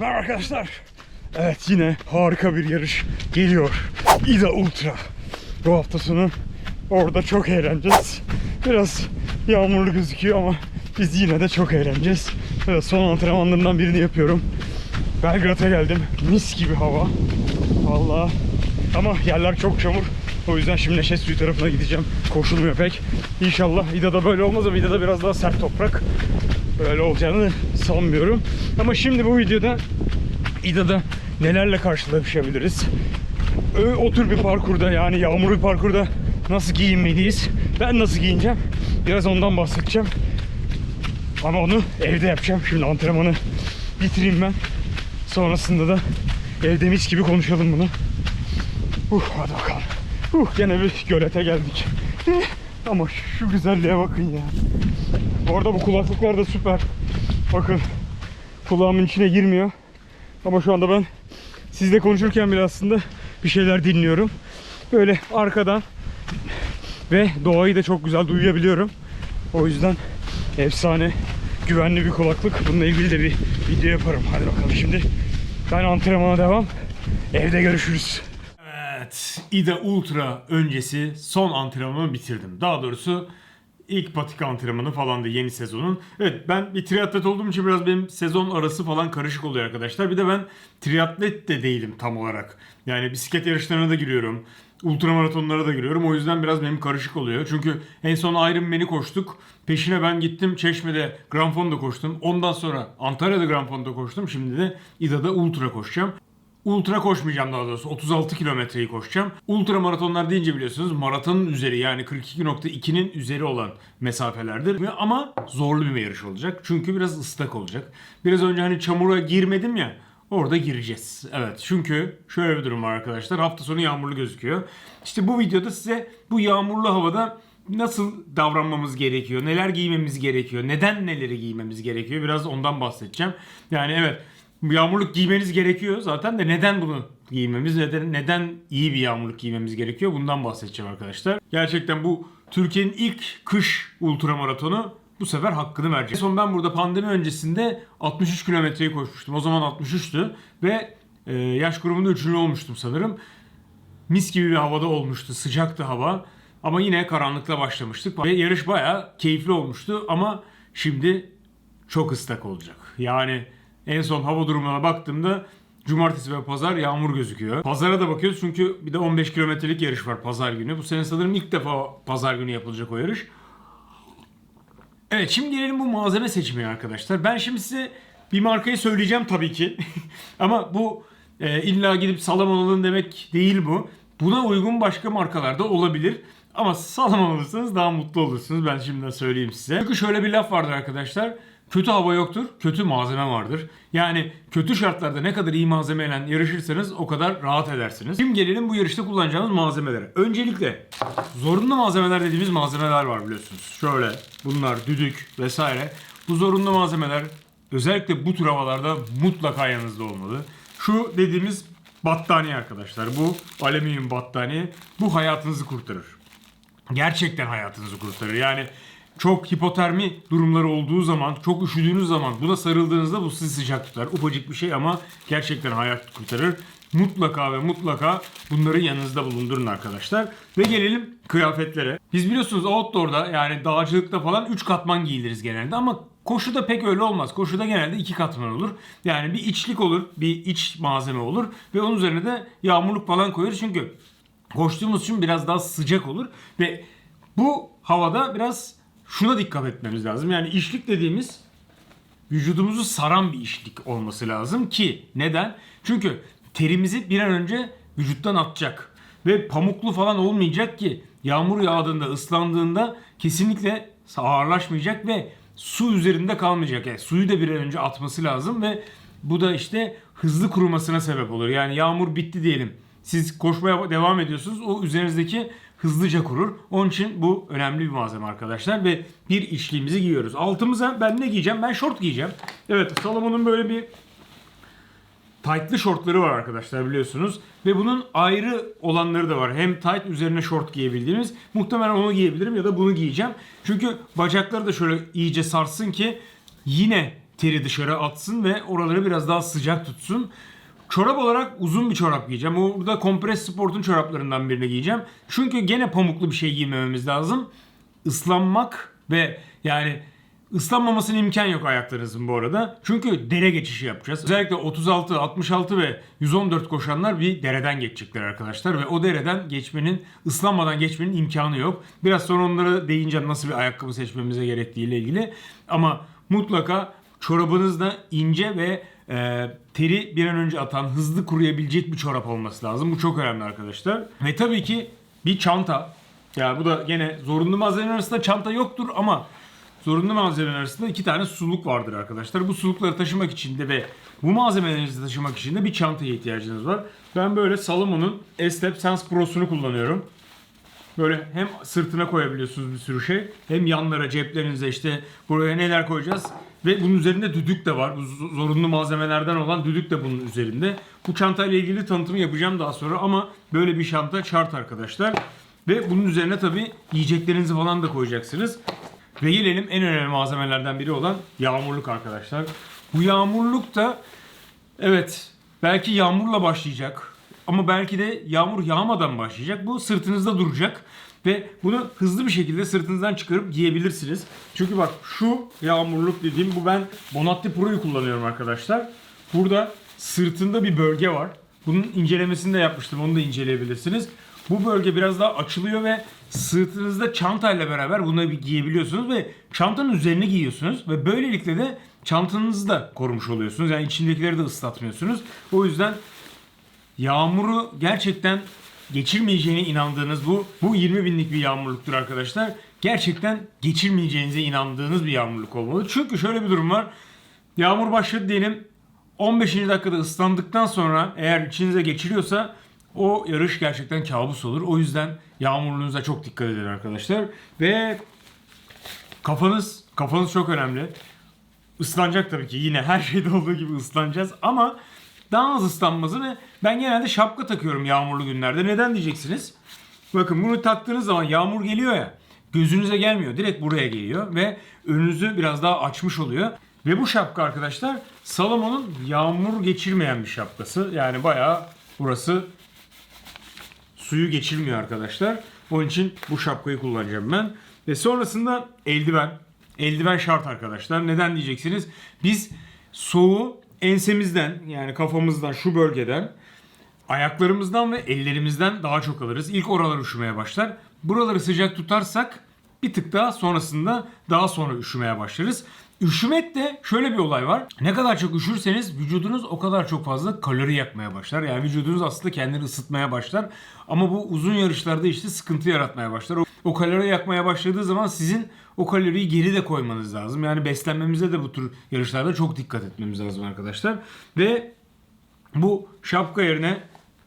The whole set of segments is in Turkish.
Merhaba arkadaşlar. Evet yine harika bir yarış geliyor. İda Ultra. Bu hafta sonu orada çok eğleneceğiz. Biraz yağmurlu gözüküyor ama biz yine de çok eğleneceğiz. Evet, son antrenmanlarımdan birini yapıyorum. Belgrad'a geldim. Mis gibi hava. Vallahi ama yerler çok çamur. O yüzden şimdi Neşet Suyu tarafına gideceğim. Koşulmuyor pek. İnşallah İda'da böyle olmaz ama İda'da biraz daha sert toprak. Böyle olacağını sanmıyorum. Ama şimdi bu videoda İda'da nelerle karşılaşabiliriz? Ö- O tür bir parkurda yani yağmurlu bir parkurda nasıl giyinmeliyiz? Ben nasıl giyineceğim? Biraz ondan bahsedeceğim. Ama onu evde yapacağım. Şimdi antrenmanı bitireyim ben. Sonrasında da evde mis gibi konuşalım bunu. Uh hadi bakalım. Uh gene bir gölete geldik. Eh, Ama şu güzelliğe bakın ya. Bu arada bu kulaklıklar da süper. Bakın kulağımın içine girmiyor. Ama şu anda ben sizle konuşurken bile aslında bir şeyler dinliyorum. Böyle arkadan ve doğayı da çok güzel duyabiliyorum. O yüzden efsane güvenli bir kulaklık. Bununla ilgili de bir video yaparım. Hadi bakalım şimdi ben antrenmana devam. Evde görüşürüz. Evet, İDA Ultra öncesi son antrenmanımı bitirdim. Daha doğrusu ilk patika antrenmanı falandı yeni sezonun. Evet ben bir triatlet olduğum için biraz benim sezon arası falan karışık oluyor arkadaşlar. Bir de ben triatlet de değilim tam olarak. Yani bisiklet yarışlarına da giriyorum. Ultramaratonlara da giriyorum. O yüzden biraz benim karışık oluyor. Çünkü en son Ironman'i koştuk. Peşine ben gittim Çeşme'de Grand Fondo'da koştum. Ondan sonra Antalya'da Grand Fondo'da koştum. Şimdi de İDA'da Ultra koşacağım. Ultra koşmayacağım daha doğrusu. 36 kilometreyi koşacağım. Ultra maratonlar deyince biliyorsunuz maratonun üzeri yani 42.2'nin üzeri olan mesafelerdir. Ama zorlu bir yarış olacak. Çünkü biraz ıslak olacak. Biraz önce hani çamura girmedim ya. Orada gireceğiz. Evet çünkü şöyle bir durum var arkadaşlar. Hafta sonu yağmurlu gözüküyor. İşte bu videoda size bu yağmurlu havada nasıl davranmamız gerekiyor, neler giymemiz gerekiyor, neden neleri giymemiz gerekiyor biraz ondan bahsedeceğim. Yani evet yağmurluk giymeniz gerekiyor zaten de neden bunu giymemiz, neden, neden iyi bir yağmurluk giymemiz gerekiyor bundan bahsedeceğim arkadaşlar. Gerçekten bu Türkiye'nin ilk kış ultramaratonu bu sefer hakkını verecek. Son ben burada pandemi öncesinde 63 kilometreyi koşmuştum. O zaman 63'tü ve e, yaş grubunda üçüncü olmuştum sanırım mis gibi bir havada olmuştu. Sıcaktı hava. Ama yine karanlıkla başlamıştık. Ve yarış bayağı keyifli olmuştu ama şimdi çok ıslak olacak. Yani en son hava durumuna baktığımda cumartesi ve pazar yağmur gözüküyor. Pazara da bakıyoruz çünkü bir de 15 kilometrelik yarış var pazar günü. Bu sene sanırım ilk defa pazar günü yapılacak o yarış. Evet şimdi gelelim bu malzeme seçimine arkadaşlar. Ben şimdi size bir markayı söyleyeceğim tabii ki. Ama bu e, illa gidip salam alalım demek değil bu. Buna uygun başka markalar da olabilir. Ama salam alırsanız daha mutlu olursunuz. Ben şimdiden söyleyeyim size. Çünkü şöyle bir laf vardır arkadaşlar. Kötü hava yoktur, kötü malzeme vardır. Yani kötü şartlarda ne kadar iyi malzemeyle yarışırsanız o kadar rahat edersiniz. Şimdi gelelim bu yarışta kullanacağımız malzemelere. Öncelikle zorunlu malzemeler dediğimiz malzemeler var biliyorsunuz. Şöyle bunlar düdük vesaire. Bu zorunlu malzemeler özellikle bu tür havalarda mutlaka yanınızda olmalı. Şu dediğimiz battaniye arkadaşlar. Bu alüminyum battaniye. Bu hayatınızı kurtarır gerçekten hayatınızı kurtarır. Yani çok hipotermi durumları olduğu zaman, çok üşüdüğünüz zaman buna sarıldığınızda bu sizi sıcak tutar. Ufacık bir şey ama gerçekten hayat kurtarır. Mutlaka ve mutlaka bunları yanınızda bulundurun arkadaşlar. Ve gelelim kıyafetlere. Biz biliyorsunuz outdoor'da yani dağcılıkta falan 3 katman giyiliriz genelde ama koşuda pek öyle olmaz. Koşuda genelde 2 katman olur. Yani bir içlik olur, bir iç malzeme olur ve onun üzerine de yağmurluk falan koyarız çünkü koştuğumuz için biraz daha sıcak olur ve bu havada biraz şuna dikkat etmemiz lazım. Yani işlik dediğimiz vücudumuzu saran bir işlik olması lazım ki neden? Çünkü terimizi bir an önce vücuttan atacak ve pamuklu falan olmayacak ki yağmur yağdığında ıslandığında kesinlikle ağırlaşmayacak ve su üzerinde kalmayacak. Yani suyu da bir an önce atması lazım ve bu da işte hızlı kurumasına sebep olur. Yani yağmur bitti diyelim. Siz koşmaya devam ediyorsunuz. O üzerinizdeki hızlıca kurur. Onun için bu önemli bir malzeme arkadaşlar ve bir işliğimizi giyiyoruz. Altımıza ben ne giyeceğim? Ben şort giyeceğim. Evet Salomon'un böyle bir tight'lı şortları var arkadaşlar biliyorsunuz. Ve bunun ayrı olanları da var. Hem tight üzerine şort giyebildiğimiz. Muhtemelen onu giyebilirim ya da bunu giyeceğim. Çünkü bacakları da şöyle iyice sarsın ki yine teri dışarı atsın ve oraları biraz daha sıcak tutsun. Çorap olarak uzun bir çorap giyeceğim. Burada Compress Sport'un çoraplarından birini giyeceğim. Çünkü gene pamuklu bir şey giymememiz lazım. Islanmak ve yani ıslanmamasına imkan yok ayaklarınızın bu arada. Çünkü dere geçişi yapacağız. Özellikle 36, 66 ve 114 koşanlar bir dereden geçecekler arkadaşlar. Ve o dereden geçmenin, ıslanmadan geçmenin imkanı yok. Biraz sonra onlara değince nasıl bir ayakkabı seçmemize gerektiği ile ilgili. Ama mutlaka çorabınızda ince ve e, teri bir an önce atan, hızlı kuruyabilecek bir çorap olması lazım. Bu çok önemli arkadaşlar. Ve tabii ki bir çanta. Ya bu da gene zorunlu malzemeler arasında çanta yoktur ama zorunlu malzemeler arasında iki tane suluk vardır arkadaşlar. Bu sulukları taşımak için de ve bu malzemelerinizi taşımak için de bir çantaya ihtiyacınız var. Ben böyle Salomon'un S-Step Sense Pro'sunu kullanıyorum. Böyle hem sırtına koyabiliyorsunuz bir sürü şey. Hem yanlara, ceplerinize işte buraya neler koyacağız. Ve bunun üzerinde düdük de var. Bu zorunlu malzemelerden olan düdük de bunun üzerinde. Bu çantayla ilgili tanıtımı yapacağım daha sonra ama böyle bir çanta şart arkadaşlar. Ve bunun üzerine tabii yiyeceklerinizi falan da koyacaksınız. Ve gelelim en önemli malzemelerden biri olan yağmurluk arkadaşlar. Bu yağmurluk da Evet. Belki yağmurla başlayacak. Ama belki de yağmur yağmadan başlayacak. Bu sırtınızda duracak. Ve bunu hızlı bir şekilde sırtınızdan çıkarıp giyebilirsiniz. Çünkü bak şu yağmurluk dediğim bu ben Bonatti Pro'yu kullanıyorum arkadaşlar. Burada sırtında bir bölge var. Bunun incelemesini de yapmıştım. Onu da inceleyebilirsiniz. Bu bölge biraz daha açılıyor ve sırtınızda çantayla beraber bunu bir giyebiliyorsunuz ve çantanın üzerine giyiyorsunuz ve böylelikle de çantanızı da korumuş oluyorsunuz. Yani içindekileri de ıslatmıyorsunuz. O yüzden yağmuru gerçekten geçirmeyeceğine inandığınız bu bu 20 binlik bir yağmurluktur arkadaşlar. Gerçekten geçirmeyeceğinize inandığınız bir yağmurluk olmalı. Çünkü şöyle bir durum var. Yağmur başladı diyelim 15. dakikada ıslandıktan sonra eğer içinize geçiriyorsa o yarış gerçekten kabus olur. O yüzden yağmurluğunuza çok dikkat edin arkadaşlar. Ve kafanız kafanız çok önemli. Islanacak tabii ki yine her şeyde olduğu gibi ıslanacağız ama daha az ıslanması ve ben genelde şapka takıyorum yağmurlu günlerde. Neden diyeceksiniz? Bakın bunu taktığınız zaman yağmur geliyor ya gözünüze gelmiyor. Direkt buraya geliyor ve önünüzü biraz daha açmış oluyor. Ve bu şapka arkadaşlar Salomon'un yağmur geçirmeyen bir şapkası. Yani bayağı burası suyu geçirmiyor arkadaşlar. Onun için bu şapkayı kullanacağım ben. Ve sonrasında eldiven. Eldiven şart arkadaşlar. Neden diyeceksiniz? Biz soğuğu ensemizden yani kafamızdan şu bölgeden ayaklarımızdan ve ellerimizden daha çok alırız. İlk oralar üşümeye başlar. Buraları sıcak tutarsak bir tık daha sonrasında daha sonra üşümeye başlarız. Üşümek de şöyle bir olay var. Ne kadar çok üşürseniz vücudunuz o kadar çok fazla kalori yakmaya başlar. Yani vücudunuz aslında kendini ısıtmaya başlar. Ama bu uzun yarışlarda işte sıkıntı yaratmaya başlar. O, kalori yakmaya başladığı zaman sizin o kaloriyi geri de koymanız lazım. Yani beslenmemize de bu tür yarışlarda çok dikkat etmemiz lazım arkadaşlar. Ve bu şapka yerine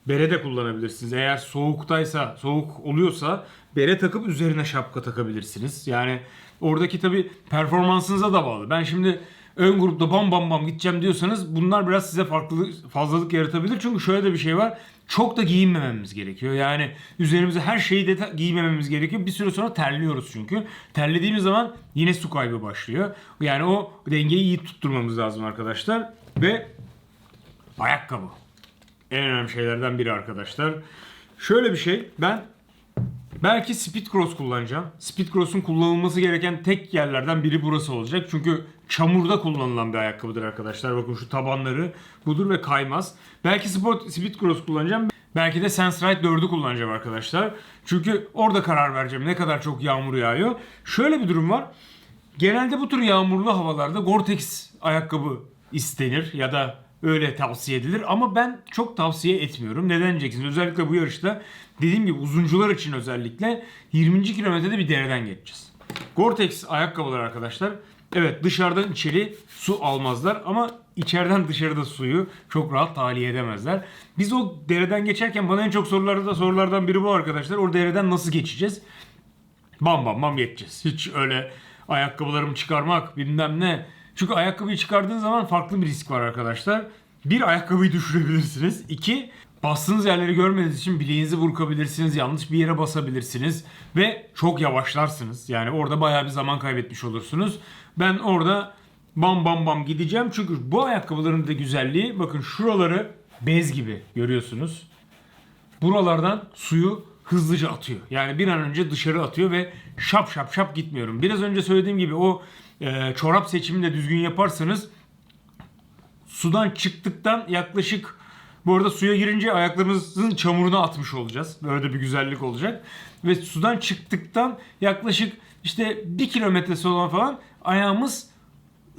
bere de kullanabilirsiniz. Eğer soğuktaysa, soğuk oluyorsa bere takıp üzerine şapka takabilirsiniz. Yani oradaki tabi performansınıza da bağlı. Ben şimdi ön grupta bam bam bam gideceğim diyorsanız bunlar biraz size farklı fazlalık yaratabilir. Çünkü şöyle de bir şey var. Çok da giyinmememiz gerekiyor. Yani üzerimize her şeyi de giymememiz gerekiyor. Bir süre sonra terliyoruz çünkü. Terlediğimiz zaman yine su kaybı başlıyor. Yani o dengeyi iyi tutturmamız lazım arkadaşlar. Ve ayakkabı. En önemli şeylerden biri arkadaşlar. Şöyle bir şey. Ben belki Speed Cross kullanacağım. Speed Cross'un kullanılması gereken tek yerlerden biri burası olacak. Çünkü çamurda kullanılan bir ayakkabıdır arkadaşlar. Bakın şu tabanları budur ve kaymaz. Belki Sport Speed Cross kullanacağım. Belki de Sense-Rite 4'ü kullanacağım arkadaşlar. Çünkü orada karar vereceğim ne kadar çok yağmur yağıyor. Şöyle bir durum var. Genelde bu tür yağmurlu havalarda Gore-Tex ayakkabı istenir ya da öyle tavsiye edilir ama ben çok tavsiye etmiyorum. Neden diyeceksiniz? Özellikle bu yarışta dediğim gibi uzuncular için özellikle 20. kilometrede bir dereden geçeceğiz. Gore-Tex ayakkabılar arkadaşlar. Evet dışarıdan içeri su almazlar ama içeriden dışarıda suyu çok rahat tahliye edemezler. Biz o dereden geçerken bana en çok sorularda sorulardan biri bu arkadaşlar. O dereden nasıl geçeceğiz? bam bam bam geçeceğiz. Hiç öyle ayakkabılarımı çıkarmak bilmem ne. Çünkü ayakkabıyı çıkardığın zaman farklı bir risk var arkadaşlar. Bir ayakkabıyı düşürebilirsiniz. İki bastığınız yerleri görmediğiniz için bileğinizi burkabilirsiniz. Yanlış bir yere basabilirsiniz. Ve çok yavaşlarsınız. Yani orada bayağı bir zaman kaybetmiş olursunuz. Ben orada bam bam bam gideceğim. Çünkü bu ayakkabıların da güzelliği bakın şuraları bez gibi görüyorsunuz. Buralardan suyu hızlıca atıyor. Yani bir an önce dışarı atıyor ve şap şap şap gitmiyorum. Biraz önce söylediğim gibi o e, çorap seçimini de düzgün yaparsanız sudan çıktıktan yaklaşık bu arada suya girince ayaklarımızın çamuruna atmış olacağız. Böyle de bir güzellik olacak. Ve sudan çıktıktan yaklaşık işte bir kilometre sonra falan ayağımız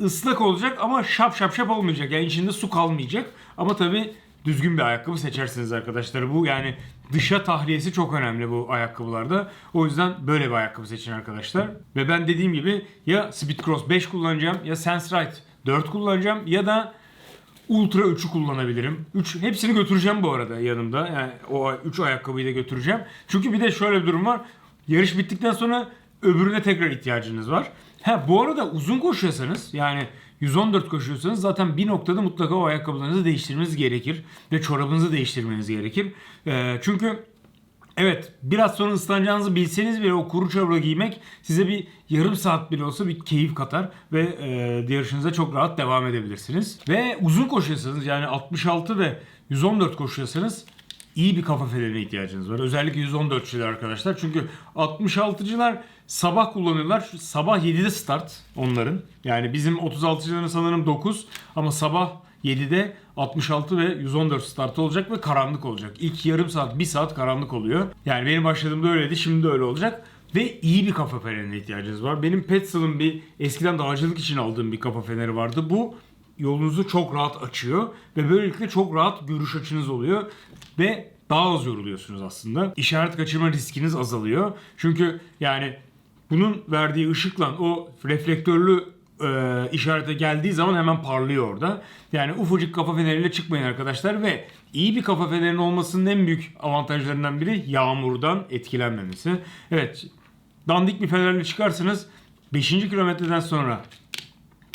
ıslak olacak ama şap şap şap olmayacak. Yani içinde su kalmayacak. Ama tabii düzgün bir ayakkabı seçersiniz arkadaşlar. Bu yani dışa tahliyesi çok önemli bu ayakkabılarda. O yüzden böyle bir ayakkabı seçin arkadaşlar. Ve ben dediğim gibi ya Speedcross 5 kullanacağım ya Sense Ride 4 kullanacağım ya da Ultra 3'ü kullanabilirim. 3 hepsini götüreceğim bu arada yanımda. Yani o 3 ayakkabıyı da götüreceğim. Çünkü bir de şöyle bir durum var. Yarış bittikten sonra öbürüne tekrar ihtiyacınız var. Ha bu arada uzun koşuyorsanız yani 114 koşuyorsanız zaten bir noktada mutlaka o ayakkabılarınızı değiştirmeniz gerekir ve çorabınızı değiştirmeniz gerekir. Ee, çünkü Evet biraz sonra ıslanacağınızı bilseniz bile o kuru çorabı giymek size bir yarım saat bile olsa bir keyif katar ve e, yarışınıza çok rahat devam edebilirsiniz. Ve uzun koşuyorsanız yani 66 ve 114 koşuyorsanız iyi bir kafa fenerine ihtiyacınız var. Özellikle 114'çüler arkadaşlar. Çünkü 66'cılar sabah kullanıyorlar. Şu Sabah 7'de start onların. Yani bizim 36'cıların sanırım 9 ama sabah 7'de 66 ve 114 startı olacak ve karanlık olacak. İlk yarım saat, 1 saat karanlık oluyor. Yani benim başladığımda öyleydi, şimdi de öyle olacak. Ve iyi bir kafa fenerine ihtiyacınız var. Benim Petzl'ın bir eskiden dağcılık için aldığım bir kafa feneri vardı. Bu yolunuzu çok rahat açıyor ve böylelikle çok rahat görüş açınız oluyor ve daha az yoruluyorsunuz aslında. İşaret kaçırma riskiniz azalıyor. Çünkü yani bunun verdiği ışıkla o reflektörlü e, işarete geldiği zaman hemen parlıyor orada. Yani ufacık kafa feneriyle çıkmayın arkadaşlar ve iyi bir kafa fenerinin olmasının en büyük avantajlarından biri yağmurdan etkilenmemesi. Evet dandik bir fenerle çıkarsınız 5. kilometreden sonra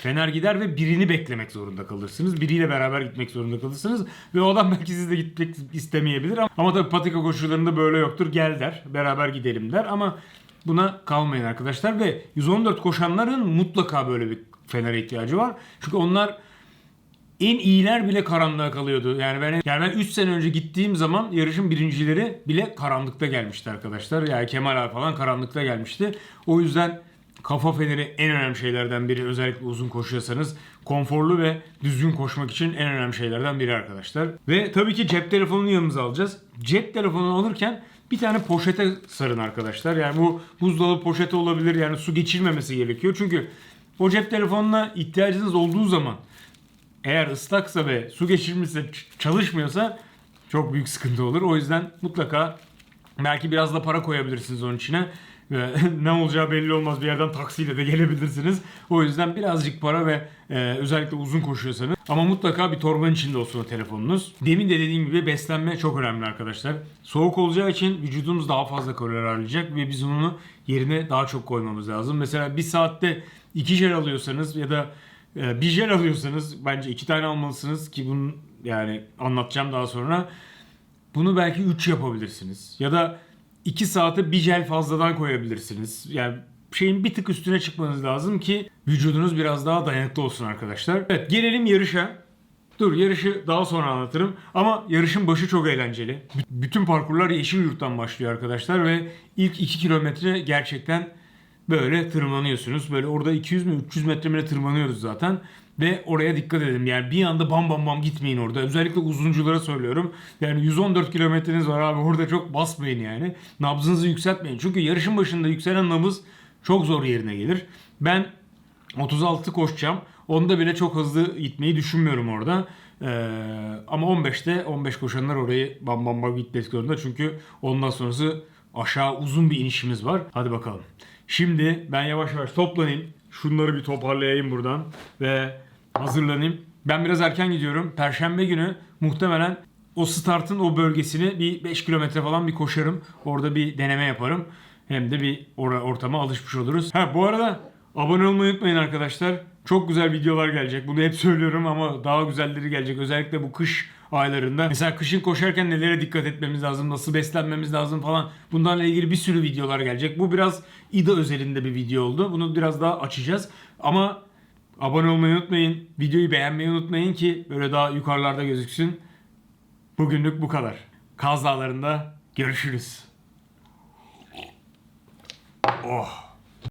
Fener gider ve birini beklemek zorunda kalırsınız. Biriyle beraber gitmek zorunda kalırsınız. Ve o adam belki sizle gitmek istemeyebilir. Ama, ama tabii patika koşularında böyle yoktur. Gel der. Beraber gidelim der. Ama buna kalmayın arkadaşlar. Ve 114 koşanların mutlaka böyle bir fenere ihtiyacı var. Çünkü onlar en iyiler bile karanlığa kalıyordu. Yani ben yani ben 3 sene önce gittiğim zaman yarışın birincileri bile karanlıkta gelmişti arkadaşlar. Yani Kemal abi falan karanlıkta gelmişti. O yüzden kafa feneri en önemli şeylerden biri. Özellikle uzun koşuyorsanız konforlu ve düzgün koşmak için en önemli şeylerden biri arkadaşlar. Ve tabii ki cep telefonunu yanımıza alacağız. Cep telefonunu alırken bir tane poşete sarın arkadaşlar. Yani bu buzdolabı poşeti olabilir. Yani su geçirmemesi gerekiyor. Çünkü o cep telefonuna ihtiyacınız olduğu zaman eğer ıslaksa ve su geçirmişse çalışmıyorsa çok büyük sıkıntı olur. O yüzden mutlaka belki biraz da para koyabilirsiniz onun içine. Ne olacağı belli olmaz bir yerden taksiyle de gelebilirsiniz. O yüzden birazcık para ve e, özellikle uzun koşuyorsanız ama mutlaka bir torbanın içinde olsun o telefonunuz. Demin de dediğim gibi beslenme çok önemli arkadaşlar. Soğuk olacağı için vücudumuz daha fazla kalori harcayacak ve biz onu yerine daha çok koymamız lazım. Mesela bir saatte iki jel alıyorsanız ya da e, bir jel alıyorsanız bence iki tane almalısınız ki bunun yani anlatacağım daha sonra. Bunu belki 3 yapabilirsiniz. Ya da 2 saate bir jel fazladan koyabilirsiniz. Yani şeyin bir tık üstüne çıkmanız lazım ki vücudunuz biraz daha dayanıklı olsun arkadaşlar. Evet gelelim yarışa. Dur yarışı daha sonra anlatırım. Ama yarışın başı çok eğlenceli. B- bütün parkurlar Yeşilyurt'tan başlıyor arkadaşlar ve ilk 2 kilometre gerçekten böyle tırmanıyorsunuz. Böyle orada 200 mü 300 metre mi ne tırmanıyoruz zaten. Ve oraya dikkat edin. Yani bir anda bam bam bam gitmeyin orada. Özellikle uzunculara söylüyorum. Yani 114 kilometreniz var abi. Orada çok basmayın yani. Nabzınızı yükseltmeyin. Çünkü yarışın başında yükselen nabız çok zor yerine gelir. Ben 36 koşacağım. Onda bile çok hızlı gitmeyi düşünmüyorum orada. Ee, ama 15'te 15 koşanlar orayı bam bam bam gitmek zorunda. Çünkü ondan sonrası aşağı uzun bir inişimiz var. Hadi bakalım. Şimdi ben yavaş yavaş toplanayım. Şunları bir toparlayayım buradan ve hazırlanayım. Ben biraz erken gidiyorum. Perşembe günü muhtemelen o startın o bölgesini bir 5 kilometre falan bir koşarım. Orada bir deneme yaparım. Hem de bir or- ortama alışmış oluruz. Ha bu arada abone olmayı unutmayın arkadaşlar. Çok güzel videolar gelecek. Bunu hep söylüyorum ama daha güzelleri gelecek. Özellikle bu kış aylarında. Mesela kışın koşarken nelere dikkat etmemiz lazım, nasıl beslenmemiz lazım falan. Bunlarla ilgili bir sürü videolar gelecek. Bu biraz İDA özelinde bir video oldu. Bunu biraz daha açacağız. Ama Abone olmayı unutmayın. Videoyu beğenmeyi unutmayın ki böyle daha yukarılarda gözüksün. Bugünlük bu kadar. Kaz Dağları'nda görüşürüz. Oh.